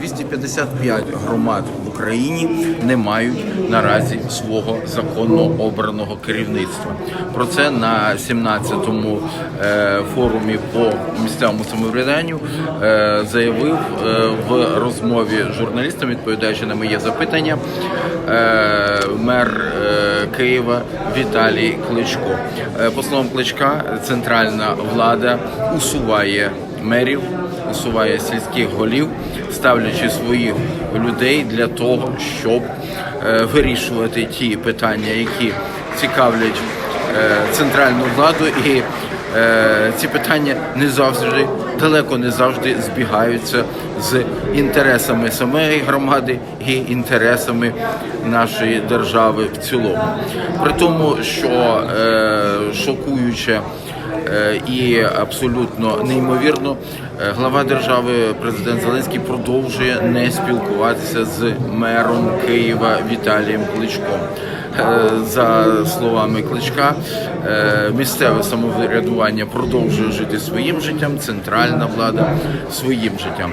255 громад в Україні не мають наразі свого законно обраного керівництва. Про це на 17-му е, форумі по місцевому самоврядуванню е, заявив е, в розмові з журналістами, відповідаючи на моє запитання, мер Києва Віталій Кличко. По словам Кличка, центральна влада усуває мерів, усуває сільських голів, ставлячи своїх людей для того, щоб е, вирішувати ті питання, які цікавлять е, центральну владу, і е, ці питання не завжди далеко не завжди збігаються з інтересами самої громади і інтересами нашої держави в цілому. При тому, що шокуюче і абсолютно неймовірно, е, глава держави, президент Зеленський, продовжує не спілкуватися з мером Києва Віталієм Кличком. Е, За словами Кличка, е, місцеве самоврядування продовжує жити своїм життям, центральна влада своїм життям.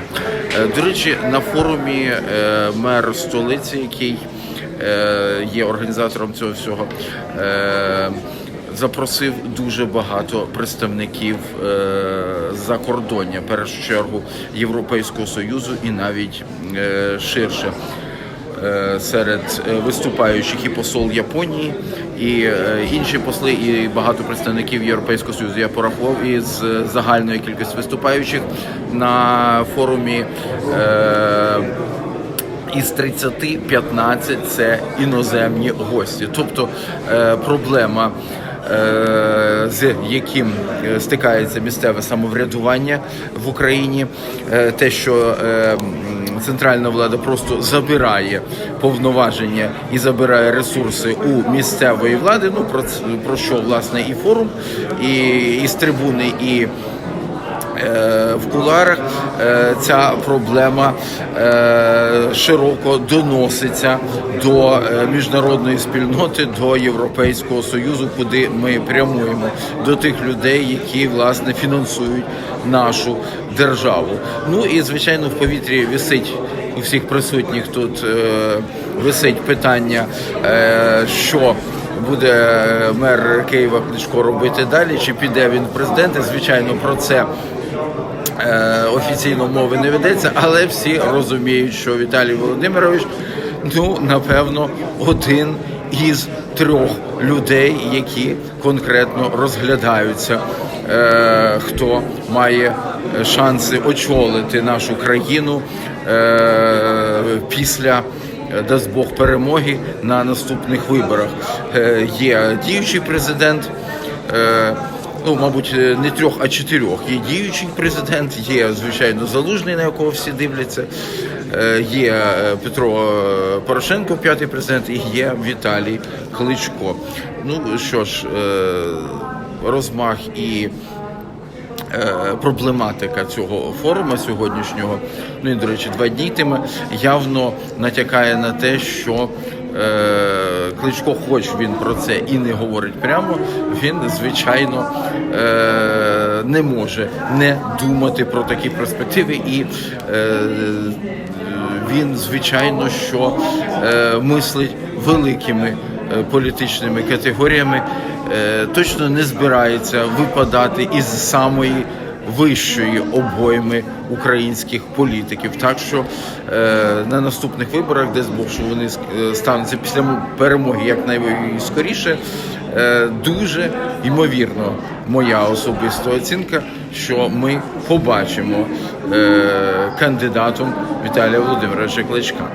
Е, До речі, на форумі е, мер столиці, який е, є організатором цього всього, е, запросив дуже багато представників е, закордоння, в першу чергу Європейського союзу і навіть е, ширше. Е, Серед виступаючих і посол Японії, і інші посли, і багато представників Європейського союзу. Я порахував із загальної кількості виступаючих на форумі. Е, із 30 15 це іноземні гості. Тобто проблема, з яким е, стикається місцеве самоврядування в Україні, е, те, що е, центральна влада просто забирає повноваження і забирає ресурси у місцевої влади. Ну про про що власне і форум, і, і з трибуни, і Е, в куларах е, ця проблема е, широко доноситься до е, міжнародної спільноти, до Європейського союзу, куди ми прямуємо, до тих людей, які власне фінансують нашу державу. Ну і звичайно, в повітрі висить у всіх присутніх тут е, висить питання, е, що буде мер Києва Кличко робити далі, чи піде він в президенти. Звичайно, про це е, офіційно мови не ведеться, але всі розуміють, що Віталій Володимирович, ну напевно, один із трьох людей, які конкретно розглядаються, е, хто має шанси очолити нашу країну е, після. е, Дасть Бог перемоги на наступних виборах. Е, Є діючий президент, е, ну, мабуть, е, не трьох, а чотирьох. Є діючий президент, є, звичайно, залужний, на якого всі дивляться. е, Є е, Петро Порошенко, п'ятий президент, і є Віталій Кличко. Ну що ж, розмах і проблематика цього форуму сьогоднішнього, ну і до речі, два дні йтиме, явно натякає на те, що Кличко, хоч він про це і не говорить прямо, він звичайно е, не може не думати про такі перспективи, і е, він звичайно що е, мислить великими е, політичними категоріями, е, точно не збирається випадати із самої вищої обойми українських політиків. Так що е, на наступних виборах, де Бог, вони е, стануться після перемоги якнайскоріше, е, дуже ймовірно, моя особиста оцінка, що ми побачимо е, кандидатом Віталія Володимировича Кличка.